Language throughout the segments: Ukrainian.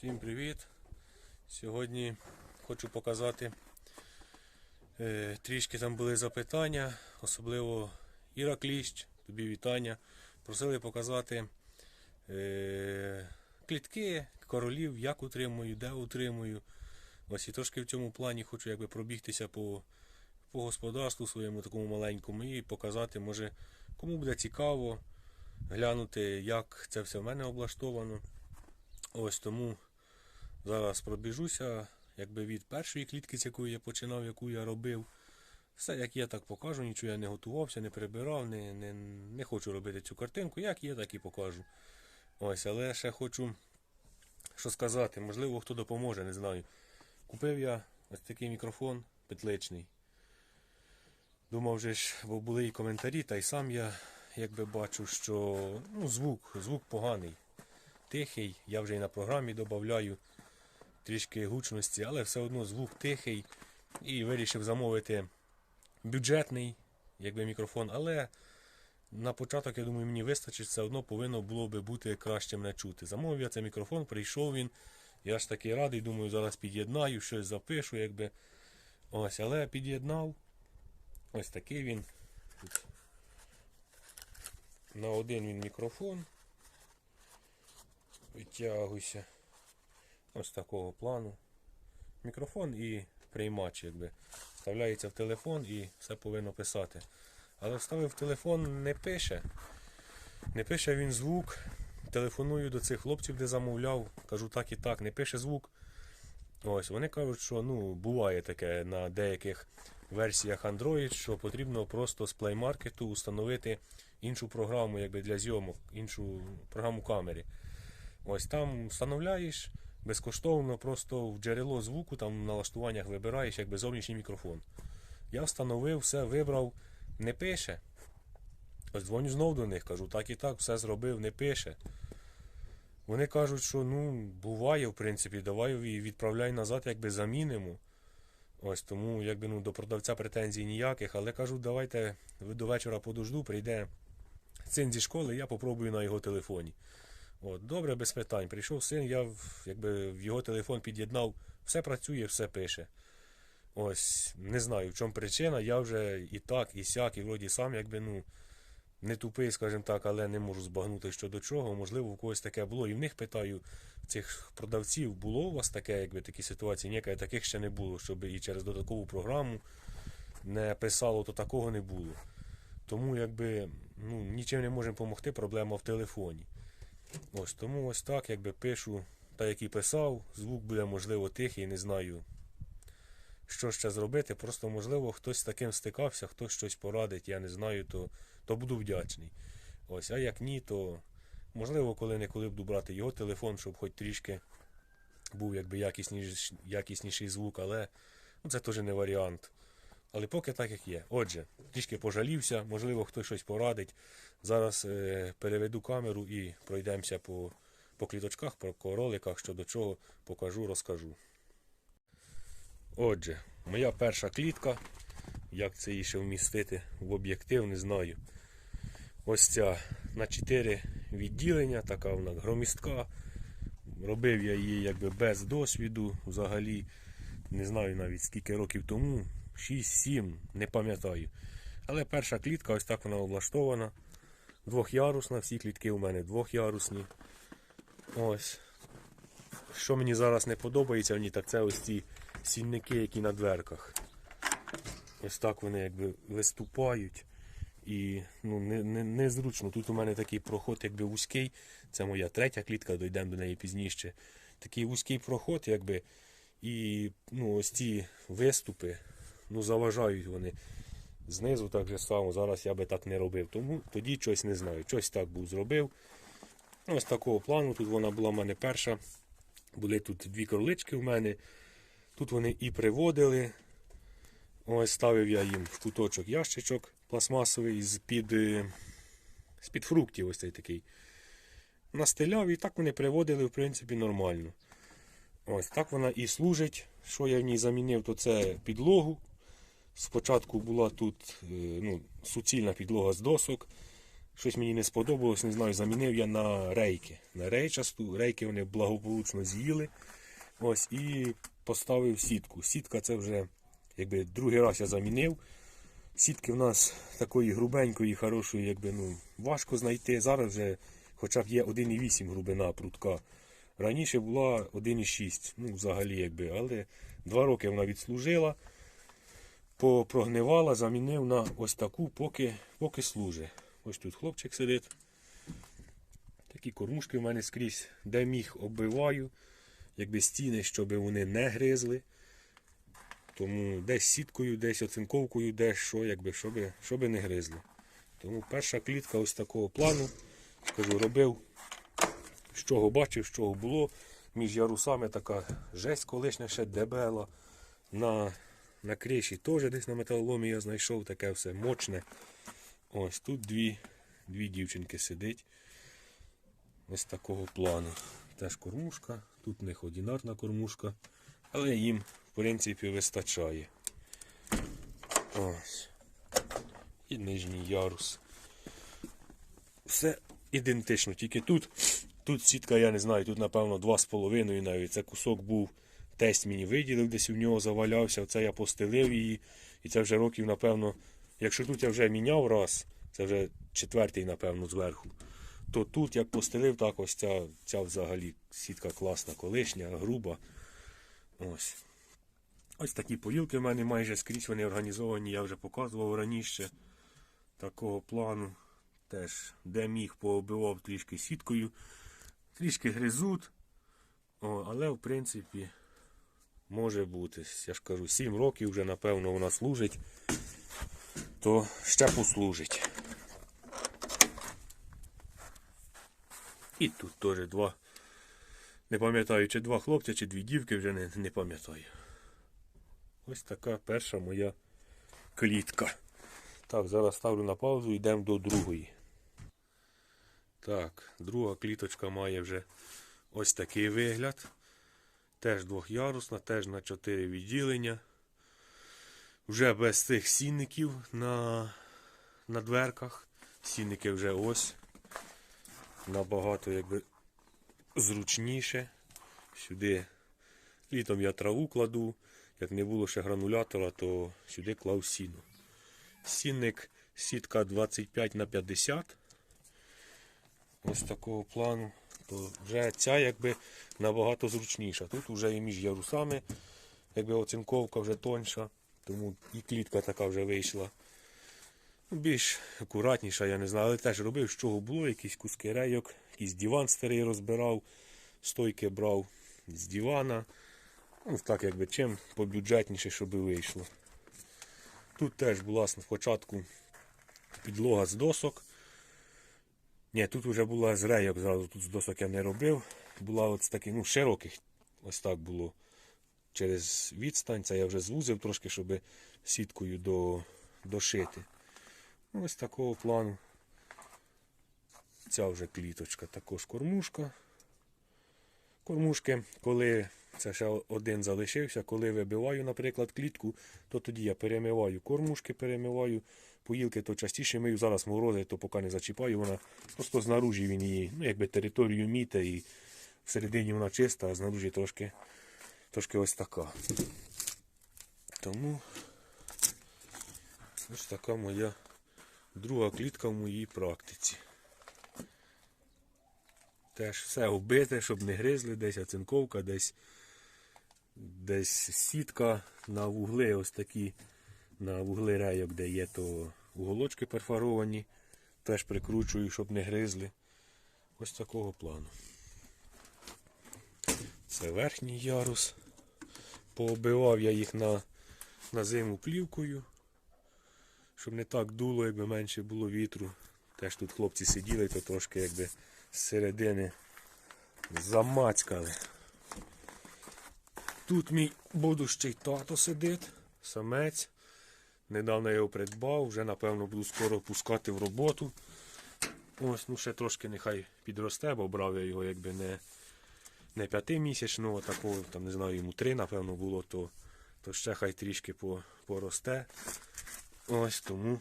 Всім привіт! Сьогодні хочу показати е, трішки там були запитання, особливо Іра Кліщ, тобі вітання. Просили показати е, клітки королів, як утримую, де утримую. Ось і трошки в цьому плані хочу якби пробігтися по, по господарству своєму такому маленькому і показати, може, кому буде цікаво глянути, як це все в мене облаштовано. Ось тому зараз пробіжуся, якби від першої клітки, з якої я починав, яку я робив. Все як є, так покажу, нічого я не готувався, не прибирав, не, не, не хочу робити цю картинку. Як є, так і покажу. Ось, але ще хочу що сказати, можливо, хто допоможе, не знаю. Купив я ось такий мікрофон петличний. Думав вже ж, бо були і коментарі, та й сам я якби бачу, що ну, звук, звук поганий тихий. Я вже і на програмі додаю трішки гучності, але все одно звук тихий. І вирішив замовити бюджетний якби мікрофон. Але на початок, я думаю, мені вистачить, все одно повинно було би бути краще мене чути. Замовив я цей мікрофон, прийшов він. Я ж таки радий, думаю, зараз під'єднаю, щось запишу, якби. Ось, але під'єднав. Ось такий він. Тут На один він мікрофон витягуйся. Ось такого плану. Мікрофон і приймач, якби. Вставляється в телефон і все повинно писати. Але вставив телефон, не пише. Не пише він звук. Телефоную до цих хлопців, де замовляв. Кажу так і так, не пише звук. Ось, вони кажуть, що ну, буває таке на деяких версіях Android, що потрібно просто з Play Market установити іншу програму якби, для зйомок, іншу програму камери. Ось там встановляєш безкоштовно, просто в джерело звуку, там в налаштуваннях вибираєш якби зовнішній мікрофон. Я встановив, все вибрав, не пише. Ось дзвоню знов до них, кажу, так і так, все зробив, не пише. Вони кажуть, що ну, буває, в принципі, давай відправляй назад, якби замінимо. Ось тому якби ну, до продавця претензій ніяких, але кажу, давайте до вечора подожду, прийде син зі школи, я попробую на його телефоні. От, Добре, без питань. Прийшов син, я якби в його телефон під'єднав, все працює, все пише. Ось, не знаю, в чому причина. Я вже і так, і сяк, і вроді сам, якби, ну, не тупий, скажімо так, але не можу збагнути що до чого. Можливо, у когось таке було. І в них питаю, цих продавців, було у вас таке, якби такі ситуації? Ніяких таких ще не було, щоб і через додаткову програму не писало, то такого не було. Тому якби ну, нічим не можемо допомогти, проблема в телефоні. Ось тому ось так, якби пишу, так як і писав, звук буде можливо тихий, не знаю, що ще зробити. Просто, можливо, хтось з таким стикався, хтось щось порадить, я не знаю, то, то буду вдячний. Ось, а як ні, то можливо, коли-неколи буду брати його телефон, щоб хоч трішки був якби якісніш, якісніший звук, але ну, це теж не варіант. Але поки так як є. Отже, трішки пожалівся, можливо, хтось щось порадить. Зараз е, переведу камеру і пройдемося по, по кліточках, по короликах, що до чого покажу, розкажу. Отже, моя перша клітка. Як це її ще вмістити в об'єктив, не знаю. Ось ця на 4 відділення, така вона громістка. Робив я її якби без досвіду взагалі. Не знаю навіть скільки років тому. 6-7, не пам'ятаю. Але перша клітка, ось так вона облаштована. Двохярусна, всі клітки у мене двохярусні. Ось. Що мені зараз не подобається ній, так це ось ці сільники, які на дверках. Ось так вони якби виступають. І ну, не, не, незручно. Тут у мене такий проход якби вузький. Це моя третя клітка, дійдемо до неї пізніше. Такий вузький проход, якби. І ну, ось ці виступи, ну, заважають вони. Знизу так же само. Зараз я би так не робив. Тому тоді щось не знаю. Щось так був зробив. Ось такого плану. Тут вона була в мене перша. Були тут дві кролички в мене. Тут вони і приводили. Ось ставив я їм в куточок ящичок пластмасовий з-під, е, з-під фруктів. Ось цей такий. Настеляв і так вони приводили, в принципі, нормально. Ось так вона і служить. Що я в ній замінив, то це підлогу. Спочатку була тут е, ну, суцільна підлога з досок. Щось мені не сподобалось, не знаю, замінив я на рейки. На рейчасту, рейки вони благополучно з'їли. Ось, і поставив сітку. Сітка це вже якби другий раз я замінив. Сітки в нас такої грубенької, хорошої, якби ну, важко знайти. Зараз вже хоча б є 1,8 грубина прутка. Раніше була 1,6, ну взагалі якби, але два роки вона відслужила, попрогнивала, замінив на ось таку, поки, поки служить. Ось тут хлопчик сидить. Такі кормушки в мене скрізь, де міг оббиваю, якби стіни, щоб вони не гризли. Тому десь сіткою, десь оцинковкою, десь що, якби, щоб, щоб не гризли. Тому перша клітка ось такого плану. Скажу, робив, з чого бачив, з чого було. Між ярусами така жесть колишня ще дебела. На, на криші теж десь на металоломі я знайшов таке все мощне. Ось тут дві, дві дівчинки сидить. Ось такого плану. Теж кормушка, тут в них одинарна кормушка, але їм, в принципі, вистачає. Ось. І нижній ярус. Все ідентично, тільки тут, тут сітка, я не знаю, тут, напевно, 2,5 навіть. Це кусок був, тесть мені виділив, десь у нього завалявся, оце я постелив її. І це вже років, напевно, якщо тут я вже міняв раз, це вже четвертий, напевно, зверху. То тут, як постелив, так ось ця, ця взагалі сітка класна, колишня, груба. Ось. Ось такі поїлки в мене майже скрізь вони організовані, я вже показував раніше. Такого плану. Теж де міг пообивав трішки сіткою. Трішки гризуть. О, але в принципі може бути. Я ж кажу, 7 років вже напевно вона служить, то ще послужить. І тут теж два. Не пам'ятаю, чи два хлопця, чи дві дівки, вже не, не пам'ятаю. Ось така перша моя клітка. Так, зараз ставлю на паузу, йдемо до другої. Так, друга кліточка має вже ось такий вигляд. Теж двохярусна, теж на 4 відділення. Вже без цих сінників на, на дверках. Сінники вже ось. Набагато якби зручніше. Сюди літом я траву кладу. Як не було ще гранулятора, то сюди клав сіно. Сінник сітка 25 на 50. Ось такого плану. То вже ця якби набагато зручніша. Тут вже і між ярусами, якби оцинковка вже тоньша, тому і клітка така вже вийшла. Ну, Більш акуратніша, я не знаю, але теж робив, з чого було, якісь куски рейок, якийсь диван старий розбирав, стойки брав з дивана. Ну, так якби чим побюджетніше, щоб вийшло. Тут теж була спочатку підлога з досок. Ні, тут вже була з рейок зразу, тут з досок я не робив. Була от з таких, ну, широких, ось так було. Через відстань, це я вже звузив трошки, щоб сіткою до, дошити. Ну, Ось такого плану. Ця вже кліточка, також кормушка. Кормушки, коли це ще один залишився, коли вибиваю, наприклад, клітку, то тоді я перемиваю кормушки, перемиваю, поїлки то частіше мию, зараз морози, то поки не зачіпаю, вона просто знаружі він її, ну якби територію міте і всередині вона чиста, а знаружі трошки, трошки ось така. Тому ось така моя друга клітка в моїй практиці. Теж все оббите, щоб не гризли, десь оцинковка, десь десь сітка на вугли, ось такі на вугли рейок, де є, то уголочки перфоровані. Теж прикручую, щоб не гризли. Ось такого плану. Це верхній ярус. Пооббивав я їх на, на зиму плівкою, щоб не так дуло, якби менше було вітру. Теж тут хлопці сиділи, то трошки якби середини замацькали. Тут мій будущий тато сидить, самець. Недавно я його придбав, вже напевно буду скоро пускати в роботу. Ось, ну ще трошки нехай підросте, бо брав я його якби не, не п'ятимісячного, такого, там не знаю, йому три, напевно, було, то, то ще хай трішки по, поросте. Ось тому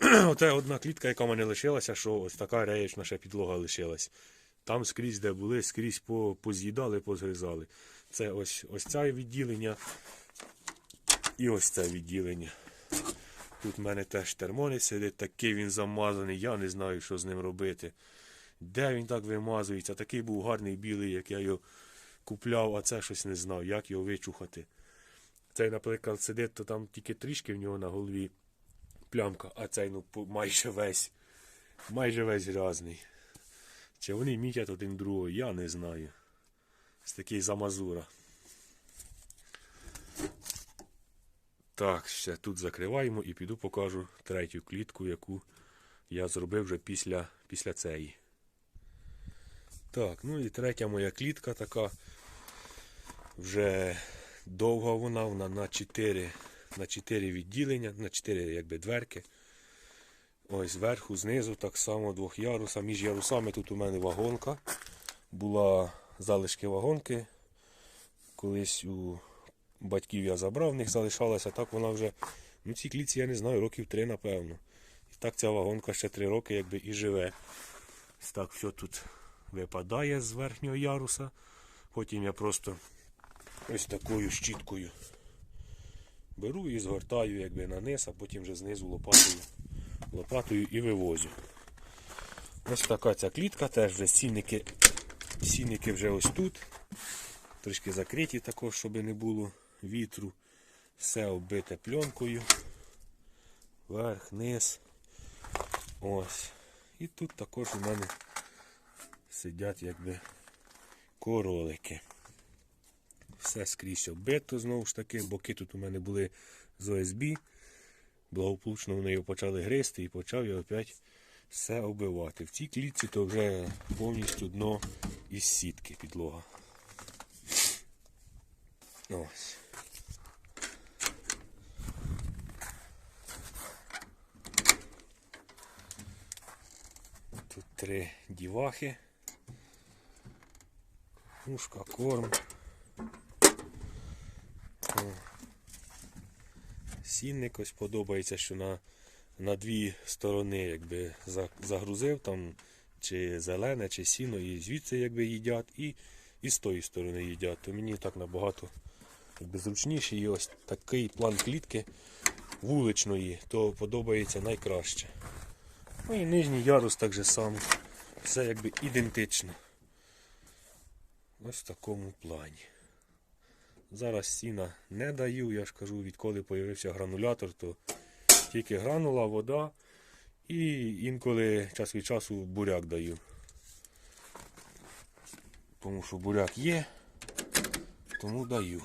Оце одна клітка, яка в мене лишилася, що ось така реєчна ще підлога лишилась. Там скрізь, де були, скрізь по, поз'їдали, позгризали. Це ось, ось це відділення і ось це відділення. Тут в мене теж термонець сидить, такий він замазаний, я не знаю, що з ним робити. Де він так вимазується? Такий був гарний білий, як я його купляв, а це щось не знав, як його вичухати. Цей, наприклад, сидить, то там тільки трішки в нього на голові плямка, а цей ну майже весь, майже весь грязний. Чи вони мітять один другого, я не знаю. Ось такий замазура. Так, ще тут закриваємо і піду покажу третю клітку, яку я зробив вже після, після цієї. Так, ну і третя моя клітка така. Вже довга вона, вона на 4, на 4 відділення, на 4 якби дверки. Ось зверху, знизу, так само двох яруса. Між ярусами тут у мене вагонка. Була залишки вагонки. Колись у батьків я забрав, в них залишалася, так вона вже, ну цій клітці я не знаю, років три, напевно. І так ця вагонка ще три роки якби і живе. Так все тут випадає з верхнього яруса. Потім я просто ось такою щіткою беру і згортаю якби на низ, а потім вже знизу лопатою, лопатою і вивозю. Ось така ця клітка, теж вже сінники, сінники вже ось тут. Трішки закриті також, щоб не було вітру. Все оббите пленкою. Верх, низ. Ось. І тут також у мене сидять якби королики. Все скрізь оббито знову ж таки. Боки тут у мене були з ОСБ. Благополучно вони його почали гризти і почав я опять все оббивати. В цій клітці то вже повністю дно із сітки підлога. Ось. Тут три дівахи. Ушка, корм. Сінник ось подобається, що на, на дві сторони якби загрузив там чи зелене, чи сіно, і звідси якби їдять, і, і з тої сторони їдять. То мені так набагато якби, зручніше. І ось такий план клітки вуличної, то подобається найкраще. Ну і нижній ярус так же само. Все якби ідентично. Ось в такому плані. Зараз сіна не даю, я ж кажу, відколи з'явився гранулятор, то тільки гранула, вода і інколи час від часу буряк даю. Тому що буряк є, тому даю.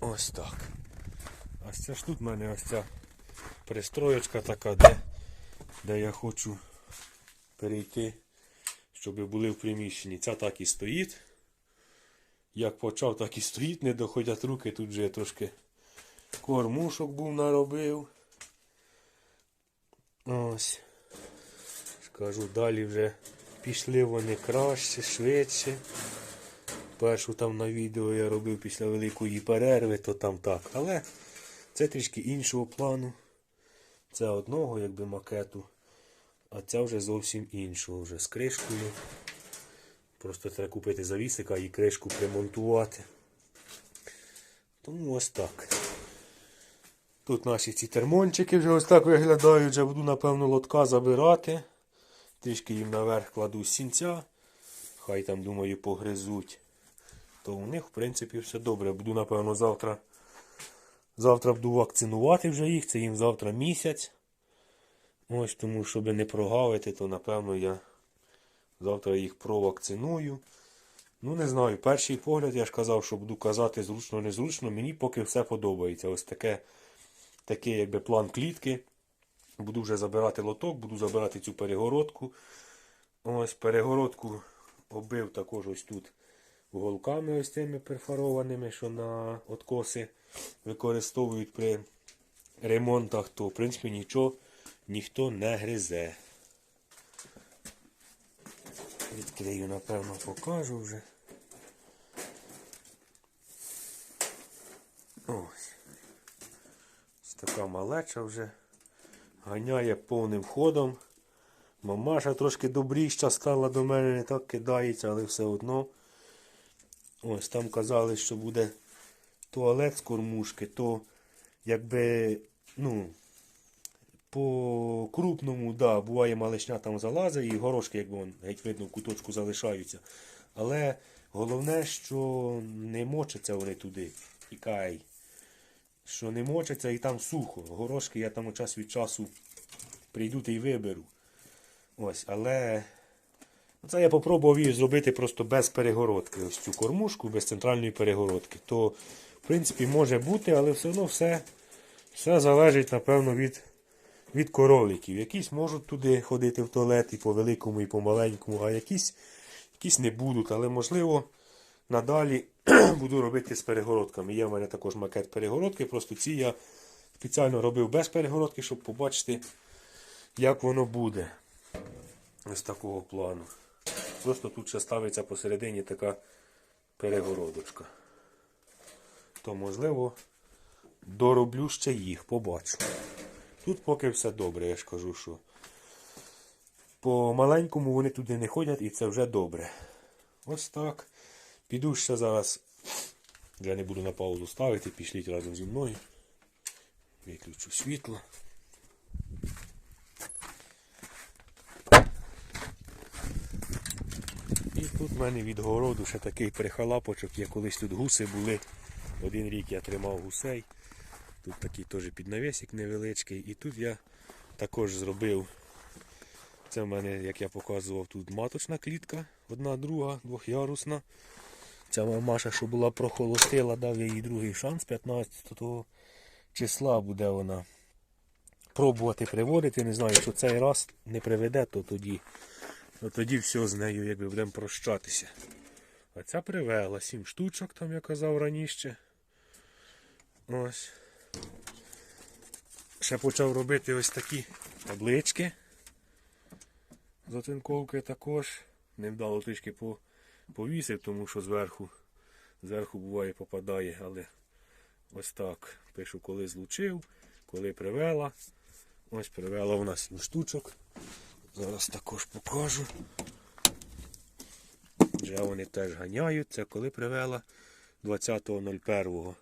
Ось так. А це ж тут в мене ось ця пристроєчка така, де, де я хочу перейти, щоб були в приміщенні. Ця так і стоїть. Як почав, так і стоїть, не доходять руки. Тут вже я трошки кормушок був наробив. Ось. Скажу, далі вже пішли вони краще, швидше. Першу там на відео я робив після великої перерви, то там так. Але це трішки іншого плану. Це одного якби макету. А ця вже зовсім іншого, вже з кришкою. Просто треба купити завісика і кришку примонтувати. Тому ось так. Тут наші ці термончики вже ось так виглядають, вже буду, напевно, лотка забирати. Трішки їм наверх кладу сінця. Хай там, думаю, погризуть. То у них, в принципі, все добре. Буду, напевно, завтра. Завтра буду вакцинувати вже їх, це їм завтра місяць. Ось тому, щоб не прогавити, то напевно я завтра їх провакциную. Ну, не знаю, перший погляд, я ж казав, що буду казати зручно-незручно, мені поки все подобається. Ось таке, такий якби план клітки. Буду вже забирати лоток, буду забирати цю перегородку. Ось перегородку оббив також ось тут уголками ось тими перфорованими, що на откоси використовують при ремонтах, то в принципі нічого ніхто не гризе. Відкрию, напевно, покажу вже. Ось. Така малеча вже ганяє повним ходом. Мамаша трошки добріща стала до мене, не так кидається, але все одно. Ось там казали, що буде туалет з кормушки, то якби, ну, по крупному, да, буває малишня там залазить і горошки, якби вон, геть видно, в куточку залишаються. Але головне, що не мочаться вони туди. Тікай. Що не мочаться і там сухо. Горошки я там час від часу прийду та й виберу. Ось, але це я попробував її зробити просто без перегородки. Ось цю кормушку без центральної перегородки. То, в принципі, може бути, але все одно все, все залежить, напевно, від, від короликів. Якісь можуть туди ходити в туалет і по великому, і по маленькому, а якісь, якісь не будуть. Але можливо надалі буду робити з перегородками. Є в мене також макет перегородки, просто ці я спеціально робив без перегородки, щоб побачити, як воно буде. Ось такого плану. Просто тут ще ставиться посередині така перегородочка. То, можливо, дороблю ще їх, побачу. Тут поки все добре, я ж кажу, що по маленькому вони туди не ходять і це вже добре. Ось так. Піду ще зараз. Я не буду на паузу ставити, пішліть разом зі мною. Виключу світло. І тут в мене від городу ще такий прихалапочок. Я колись тут гуси були. Один рік я тримав гусей. Тут такий теж піднавісик невеличкий. І тут я також зробив. Це в мене, як я показував, тут маточна клітка, одна друга, двохярусна. Ця мамаша, що була прохолостила, дав їй другий шанс 15 числа буде вона пробувати приводити. Не знаю, якщо цей раз не приведе, то тоді, то тоді все з нею якби будемо прощатися. А ця привела сім штучок, там я казав раніше. Ось. Ще почав робити ось такі таблички. Затинковки також. Невдало трішки повісив, тому що зверху, зверху буває попадає, але ось так. Пишу, коли злучив, коли привела. Ось привела у нас штучок. Зараз також покажу. Вже вони теж ганяють. Це коли привела 20.01.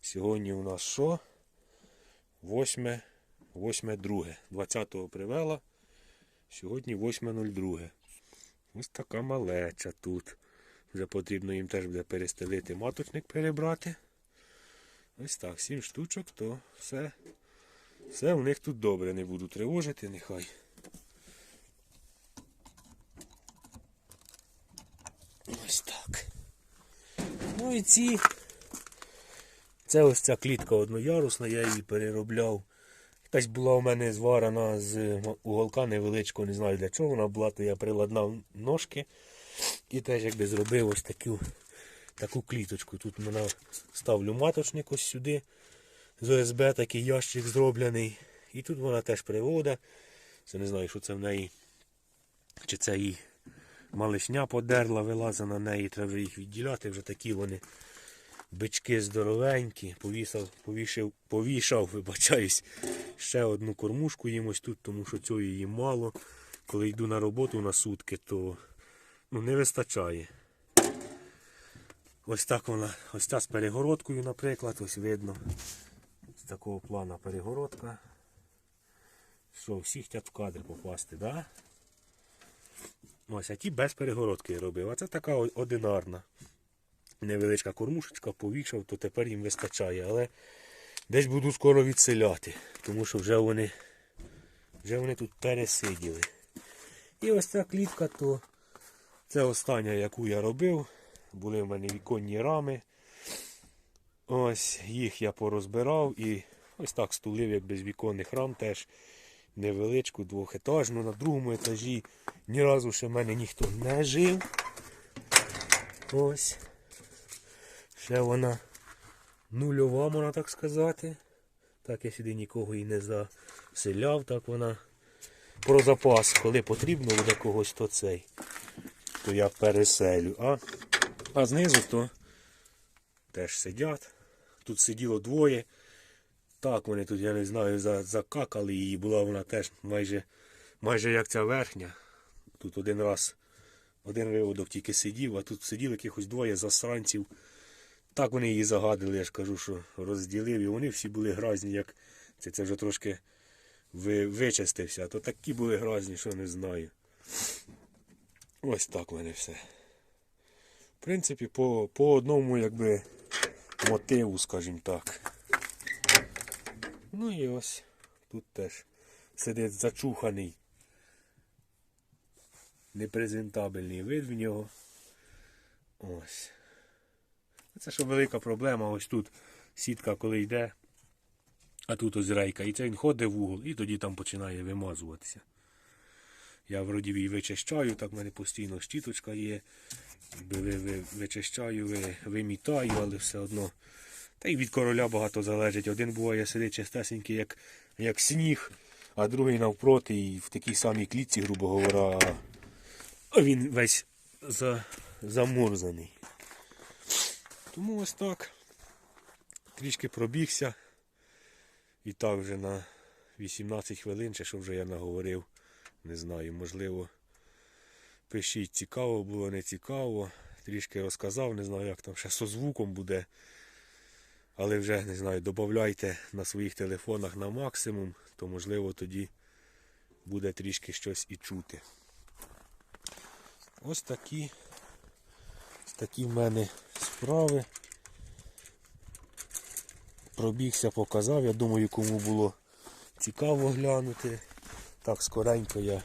Сьогодні у нас що? 8, 8 2. 20-го привела. Сьогодні 8.02. Ось така малеча тут. Вже потрібно їм теж буде перестелити маточник перебрати. Ось так, 7 штучок, то все. Все у них тут добре, не буду тривожити, нехай. Ось так. Ну і ці. Це ось ця клітка одноярусна, я її переробляв. Якась була у мене зварена з уголка невеличкого, не знаю для чого вона була, то я приладнав ножки і теж якби зробив ось таку таку кліточку. Тут вона ставлю маточник ось сюди. З ОСБ такий ящик зроблений. І тут вона теж привода. Це не знаю, що це в неї. Чи це її малишня подерла, вилаза на неї, треба їх відділяти. Вже такі вони бички здоровенькі. Повісав, повішав, повішав, вибачаюсь, ще одну кормушку їм ось тут, тому що цього її мало. Коли йду на роботу на сутки, то ну, не вистачає. Ось так вона, ось ця з перегородкою, наприклад, ось видно. З такого плану перегородка. Що, всі хочуть в кадр попасти, да? Ось, а ті без перегородки я робив. А це така одинарна. Невеличка кормушечка, повішав, то тепер їм вистачає. Але десь буду скоро відселяти, тому що вже вони, вже вони тут пересиділи. І ось ця клітка, то це остання, яку я робив. Були в мене віконні рами. Ось їх я порозбирав і ось так стулив, як без віконних рам теж невеличку двохетажну. На другому етажі ні разу ще в мене ніхто не жив. Ось. Ще вона нульова, можна так сказати. Так я сюди нікого і не заселяв, так вона про запас, коли потрібно буде когось, то цей, то я переселю. А, а знизу то теж сидять. Тут сиділо двоє. Так, вони тут, я не знаю, закакали її, була вона теж майже, майже як ця верхня. Тут один раз, один виводок тільки сидів, а тут сиділи якихось двоє засранців. Так вони її загадили, я ж кажу, що розділив, і вони всі були гразні, як це, це вже трошки ви, вичистився, а то такі були гразні, що не знаю. Ось так в мене все. В принципі, по, по одному, якби, мотиву, скажімо так. Ну і ось тут теж сидить зачуханий, непрезентабельний вид в нього. Ось. Це що велика проблема, ось тут сітка коли йде, а тут ось рейка. І це він ходить в угол і тоді там починає вимазуватися. Я вроді її вичищаю, так в мене постійно щіточка є. Вичищаю, вимітаю, але все одно. Та й від короля багато залежить. Один буває сидить чистесенький, як, як сніг, а другий навпроти і в такій самій клітці, грубо говоря, а він весь за, замурзаний. Тому ось так. Трішки пробігся. І так вже на 18 хвилин, чи що вже я наговорив. Не знаю, можливо. Пишіть, цікаво було, не цікаво. Трішки розказав, не знаю, як там ще со звуком буде. Але вже не знаю, додавайте на своїх телефонах на максимум, то можливо тоді буде трішки щось і чути. Ось такі, такі в мене справи. Пробігся, показав. Я думаю, кому було цікаво глянути. Так скоренько я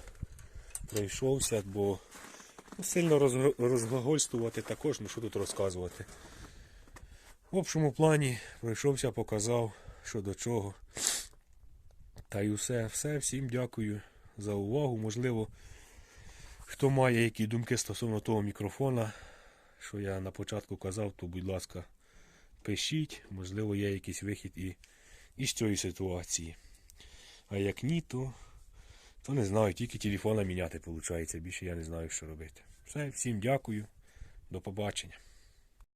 пройшовся, бо ну, сильно розглагольствувати також, ну що тут розказувати. В общому плані пройшовся, показав, що до чого. Та й усе. Все. Всім дякую за увагу. Можливо, хто має які думки стосовно того мікрофона, що я на початку казав, то будь ласка, пишіть. Можливо, є якийсь вихід і із цієї ситуації. А як ні, то, то не знаю, тільки телефона міняти виходить. Більше я не знаю, що робити. Все, всім дякую. До побачення.